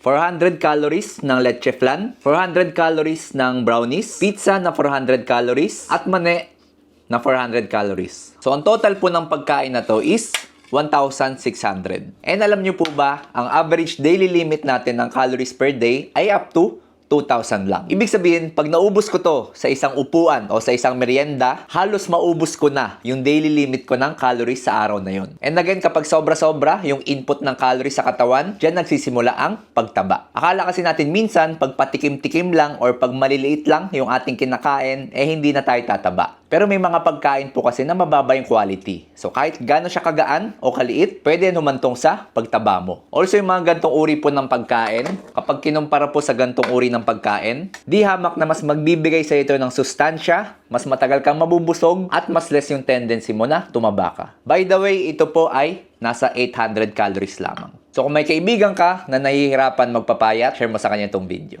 400 calories ng leche flan, 400 calories ng brownies, pizza na 400 calories, at mane na 400 calories. So, ang total po ng pagkain na to is 1,600. And alam nyo po ba, ang average daily limit natin ng calories per day ay up to 2,000 lang. Ibig sabihin, pag naubos ko to sa isang upuan o sa isang merienda, halos maubos ko na yung daily limit ko ng calories sa araw na yun. And again, kapag sobra-sobra yung input ng calories sa katawan, dyan nagsisimula ang pagtaba. Akala kasi natin minsan, pag patikim-tikim lang or pag maliliit lang yung ating kinakain, eh hindi na tayo tataba. Pero may mga pagkain po kasi na mababa yung quality. So kahit gaano siya kagaan o kaliit, pwede humantong sa pagtaba mo. Also yung mga gantong uri po ng pagkain, kapag kinumpara po sa gantong uri ng pagkain, di hamak na mas magbibigay sa ito ng sustansya, mas matagal kang mabubusog, at mas less yung tendency mo na tumaba ka. By the way, ito po ay nasa 800 calories lamang. So kung may kaibigan ka na nahihirapan magpapayat, share mo sa kanya itong video.